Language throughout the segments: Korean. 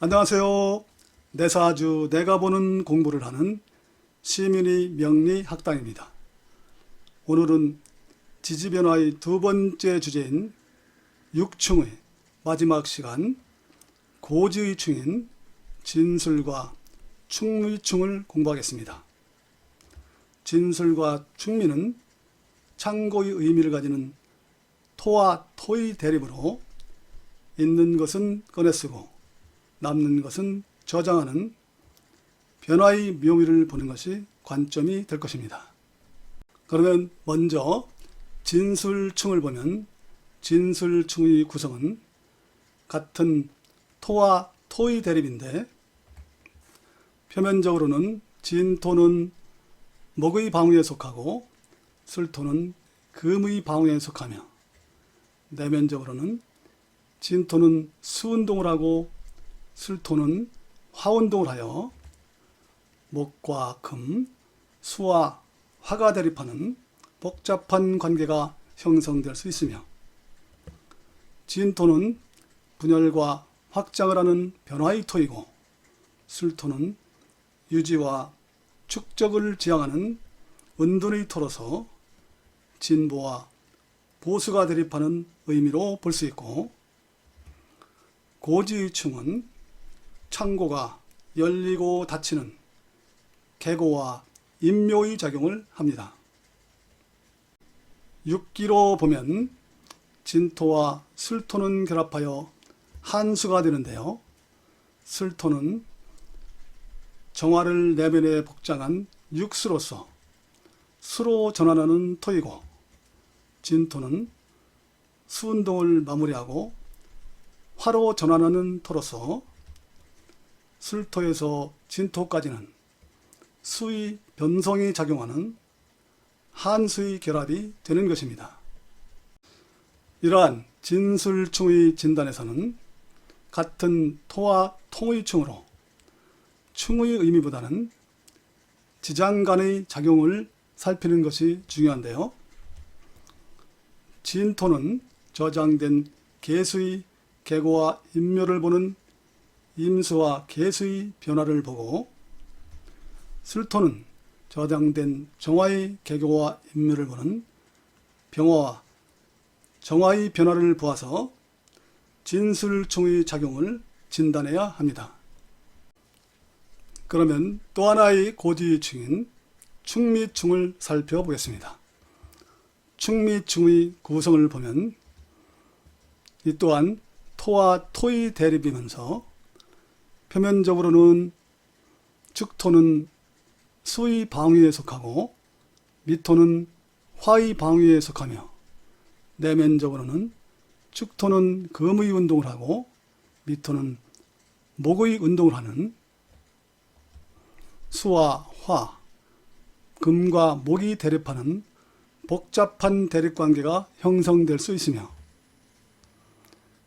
안녕하세요. 내사주 내가 보는 공부를 하는 시민의 명리 학당입니다. 오늘은 지지변화의 두 번째 주제인 육충의 마지막 시간 고지의 충인 진술과 충의충을 공부하겠습니다. 진술과 충미는 창고의 의미를 가지는 토와 토의 대립으로 있는 것은 꺼내 쓰고 남는 것은 저장하는 변화의 묘미를 보는 것이 관점이 될 것입니다. 그러면 먼저 진술충을 보면 진술충의 구성은 같은 토와 토의 대립인데 표면적으로는 진토는 목의 방위에 속하고 술토는 금의 방위에 속하며 내면적으로는 진토는 수운동을 하고 술토는 화운동을 하여 목과 금, 수와 화가 대립하는 복잡한 관계가 형성될 수 있으며 진토는 분열과 확장을 하는 변화의 토이고 술토는 유지와 축적을 지향하는 은둔의 토로서 진보와 보수가 대립하는 의미로 볼 수 있고 고지의충은 창고가 열리고 닫히는 계고와 인묘의 작용을 합니다. 육기로 보면 진토와 술토는 결합하여 한수가 되는데요. 술토는 정화를 내면에 복장한 육수로서 수로 전환하는 토이고 진토는 수운동을 마무리하고 화로 전환하는 토로서 술토에서 진토까지는 수의 변성이 작용하는 한수의 결합이 되는 것입니다. 이러한 진술충의 진단에서는 같은 토와 통의 충으로 충의 의미보다는 지장 간의 작용을 살피는 것이 중요한데요. 진토는 저장된 개수의 계고와 인묘를 보는 임수와 개수의 변화를 보고 술토는 저장된 정화의 계교와 인묘를 보는 병화와 정화의 변화를 보아서 진술충의 작용을 진단해야 합니다. 그러면 또 하나의 고지충인 충미충을 살펴보겠습니다. 충미충의 구성을 보면 이 또한 토와 토의 대립이면서 표면적으로는 축토는 수의 방위에 속하고 미토는 화의 방위에 속하며 내면적으로는 축토는 금의 운동을 하고 미토는 목의 운동을 하는 수와 화, 금과 목이 대립하는 복잡한 대립관계가 형성될 수 있으며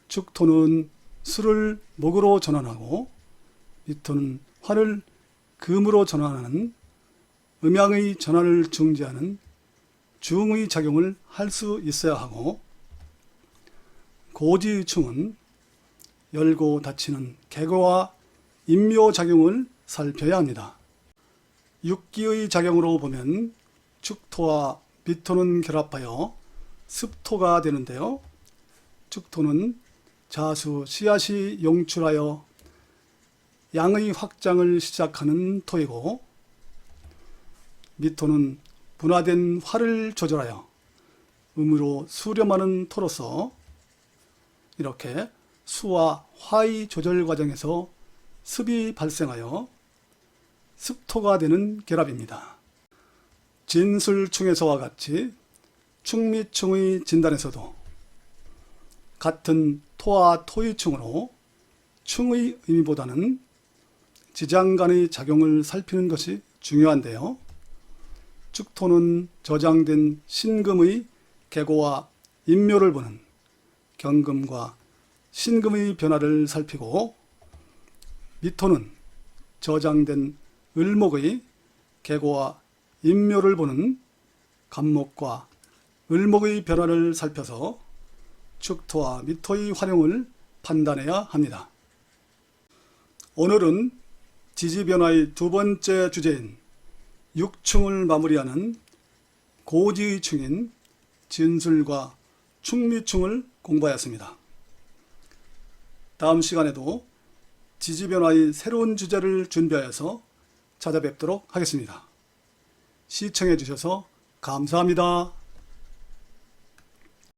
축토는 수를 목으로 전환하고 미토는 화를 금으로 전환하는 음양의 전환을 중지하는 중의 작용을 할 수 있어야 하고 고지충은 열고 닫히는 개거와 인묘 작용을 살펴야 합니다. 육기의 작용으로 보면 축토와 미토는 결합하여 습토가 되는데요. 축토는 자수 씨앗이 용출하여 양의 확장을 시작하는 토이고 미토는 분화된 화를 조절하여 음으로 수렴하는 토로서 이렇게 수와 화의 조절 과정에서 습이 발생하여 습토가 되는 결합입니다. 진술충에서와 같이 충미충의 진단에서도 같은 토와 토의충으로 충의 의미보다는 지장 간의 작용을 살피는 것이 중요한데요. 축토는 저장된 신금의 계고와 인묘를 보는 경금과 신금의 변화를 살피고 미토는 저장된 을목의 계고와 인묘를 보는 간목과 을목의 변화를 살펴서 축토와 미토의 활용을 판단해야 합니다. 오늘은 지지 변화의 두 번째 주제인 육충을 마무리하는 고지의충인 진술과 충미충을 공부하였습니다. 다음 시간에도 지지 변화의 새로운 주제를 준비하여서 찾아뵙도록 하겠습니다. 시청해 주셔서 감사합니다.